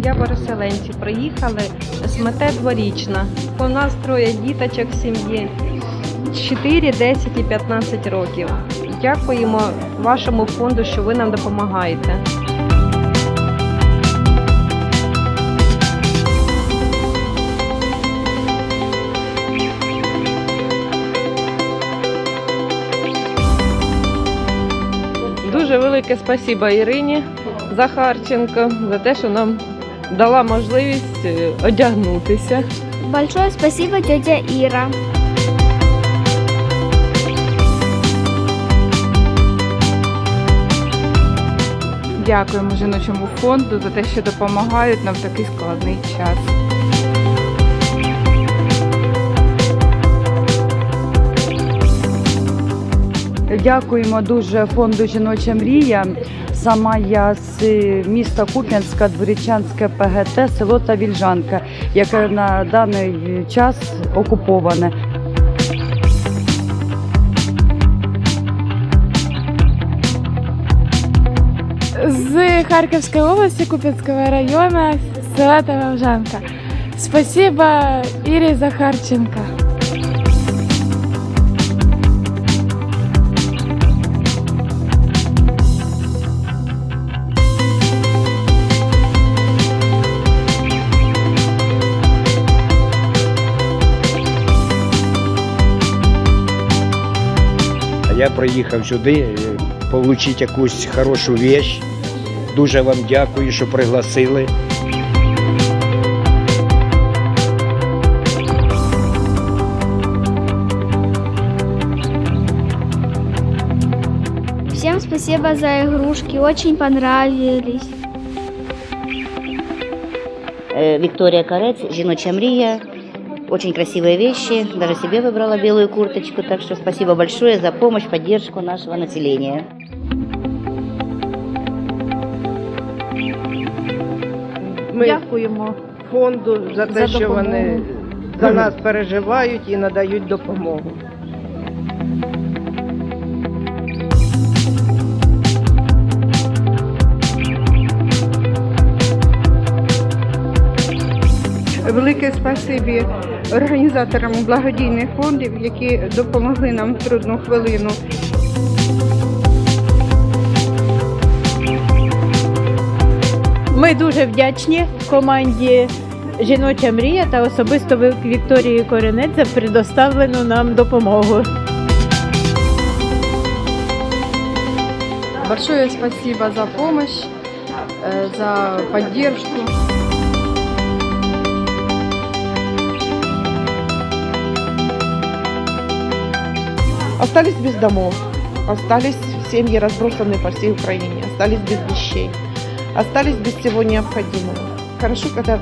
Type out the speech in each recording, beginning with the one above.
переселенці приїхали з мете дворічна. У нас троє діточок в сім'ї 4, 10 і 15 років. Дякуємо вашому фонду, що ви нам допомагаєте. Дуже велике спасибо Ірині Захарченко за те, що нам дала можливість е, одягнутися. Большое спасибо, тетя Ира. Дякуємо жіночому фонду за те, що допомагають нам в такий складний час. Дякуємо дуже фонду Жіноча мрія. Сама я з міста Куп'янська, Дворічанське ПГТ, село Тавільжанка, яке на даний час окуповане. з Харківської області, Куп'янського району, села Тавовжанка. Спасибо Ірі Захарченко. Я приїхав сюди отримати якусь хорошу вещь. Дуже вам дякую, що пригласили. Всем спасибо за игрушки, очень понравились. Э, Виктория Карец, «Жіноча мрія». Очень красивые вещи. Даже себе выбрала белую курточку. Так что спасибо большое за помощь, поддержку нашего населения. Ми дякуємо фонду за те, що вони за нас переживають і надають допомогу. Велике спасибі Організаторам благодійних фондів, які допомогли нам в трудну хвилину. Ми дуже вдячні команді Жіноча мрія та особисто Вік- Вікторії Коренець за предоставлену нам допомогу. Большое спасибо за помощь, э, за поддержку. Остались без домов, остались семьи разбросанные по всей Украине, остались без вещей, остались без всего необходимого. Хорошо, когда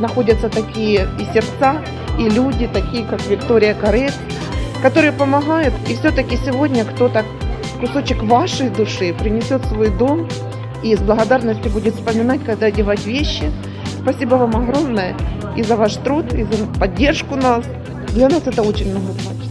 находятся такие и сердца, и люди, такие как Виктория Карец, которые помогают. И все-таки сегодня кто-то кусочек вашей души принесет свой дом и с благодарностью будет вспоминать, когда одевать вещи. Спасибо вам огромное и за ваш труд, и за поддержку нас. Для нас это очень много значит.